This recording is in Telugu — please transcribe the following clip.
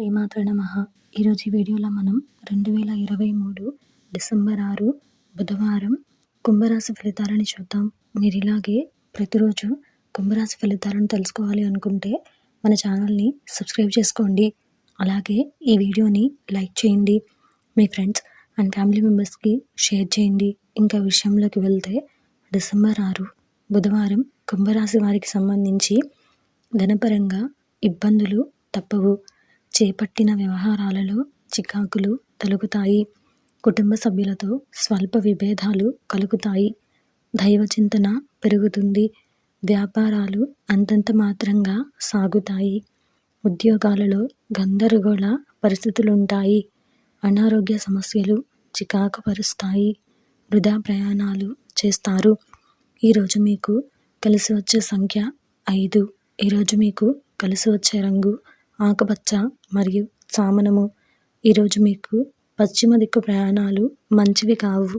శ్రీమాత్ర నమ ఈరోజు ఈ వీడియోలో మనం రెండు వేల ఇరవై మూడు డిసెంబర్ ఆరు బుధవారం కుంభరాశి ఫలితాలని చూద్దాం. మీరు ఇలాగే ప్రతిరోజు కుంభరాశి ఫలితాలను తెలుసుకోవాలి అనుకుంటే మన ఛానల్ని సబ్స్క్రైబ్ చేసుకోండి. అలాగే ఈ వీడియోని లైక్ చేయండి. మీ ఫ్రెండ్స్ అండ్ ఫ్యామిలీ మెంబర్స్కి షేర్ చేయండి. ఇంకా విషయంలోకి వెళ్తే డిసెంబర్ ఆరు బుధవారం కుంభరాశి వారికి సంబంధించి ధనపరంగా ఇబ్బందులు తప్పవు. చేపట్టిన వ్యవహారాలలో చికాకులు తొలగుతాయి. కుటుంబ సభ్యులతో స్వల్ప విభేదాలు కలుగుతాయి. దైవ చింతన పెరుగుతుంది. వ్యాపారాలు అంతంత మాత్రంగా సాగుతాయి. ఉద్యోగాలలో గందరగోళ పరిస్థితులుంటాయి. అనారోగ్య సమస్యలు చికాకు పరుస్తాయి వృధా ప్రయాణాలు చేస్తారు. ఈరోజు మీకు కలిసి వచ్చే సంఖ్య ఐదు. ఈరోజు మీకు కలిసి వచ్చే రంగు ఆకుపచ్చ మరియు సామనము ఈరోజు మీకు పశ్చిమ దిక్కు ప్రయాణాలు మంచివి కావు.